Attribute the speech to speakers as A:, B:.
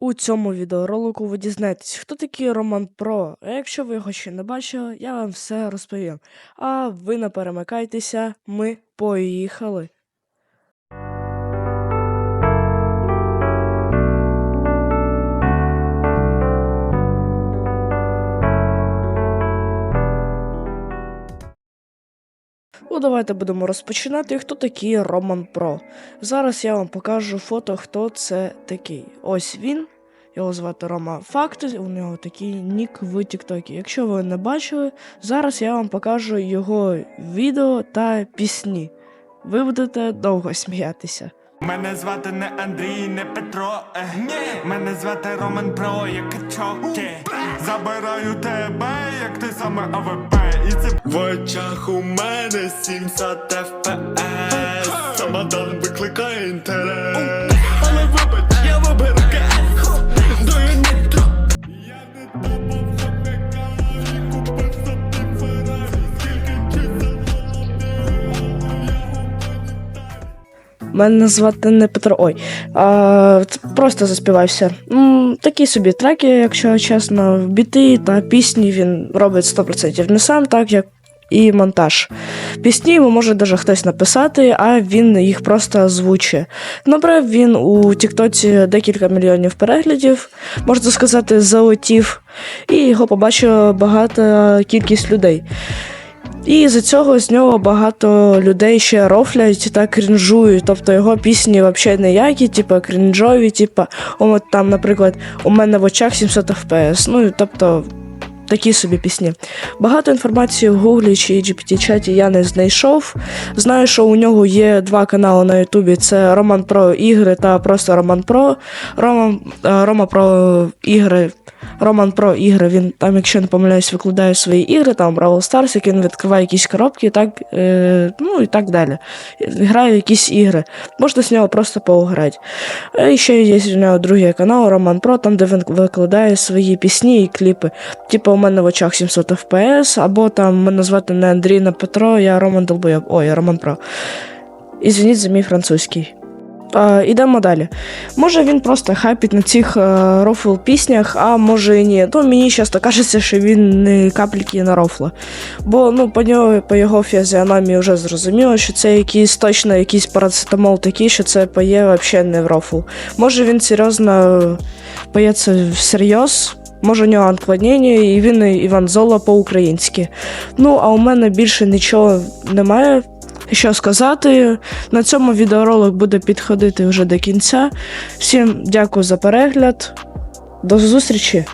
A: У цьому відеоролику ви дізнаєтесь, хто такий Роман Про. А якщо ви його ще не бачили, я вам все розповім. А ви не перемикайтеся, ми поїхали. Ну, давайте будемо розпочинати. Хто такий Роман Про? Зараз я вам покажу фото, хто це такий. Ось він. Його звати Рома Факти, у нього такий нік в Тіктокі. Якщо ви не бачили, зараз я вам покажу його відео та пісні. Ви будете довго сміятися.
B: Мене звати не Андрій, не Петро. Е. Мене звати Роман Про, як чоки. Забираю тебе, як ти саме АВП. І це в очах у мене 700 FPS. Самодан викликає інтерес.
A: Мене звати не Петро. Ой. А, просто заспівався. Такі собі треки, якщо чесно, біти та пісні він робить 100% не сам, так як і монтаж. Пісні йому може даже хтось написати, а він їх просто озвучує. Набрав він у Тіктоці декілька мільйонів переглядів, можна сказати, залетів, і його побачила багата кількість людей. І за цього з нього багато людей ще рофлять та крінжують. Тобто його пісні взагалі ніякі, типу крінжові, типу, от там, наприклад, у мене в очах 700 FPS. Ну, тобто. Такі собі пісні. Багато інформації в Гуглі чи GPT-чаті я не знайшов. Знаю, що у нього є два канали на Ютубі: це Роман про ігри та просто Роман Про. Рома, е, Рома про ігри. Роман про ігри. Він там, якщо не помиляюсь, викладає свої ігри, там Бравл Старс, як він відкриває якісь коробки, так, е, ну і так далі. Грає в якісь ігри. Можна з нього просто поуграти. Е, І ще є у нього другий канал Роман Про, там, де він викладає свої пісні і кліпи. Типу, у мене в очах 700 FPS, або там мене звати не Андрій, не Петро, я Роман Долбоєб. Ой, Роман Про. Ізвініть за мій французький. Е, ідемо далі. Може він просто хайпить на цих е, рофл піснях, а може і ні. Ну мені часто кажеться, що він не капельки на рофла. Бо ну, по нього, по його фізіономії вже зрозуміло, що це якийсь точно якийсь парацетамол такий, що це поє взагалі не в рофл. Може він серйозно поє це всерйоз. Може, у нього отклонення, і він Іван Зола по-українськи. Ну, а у мене більше нічого немає що сказати. На цьому відеоролик буде підходити вже до кінця. Всім дякую за перегляд. До зустрічі!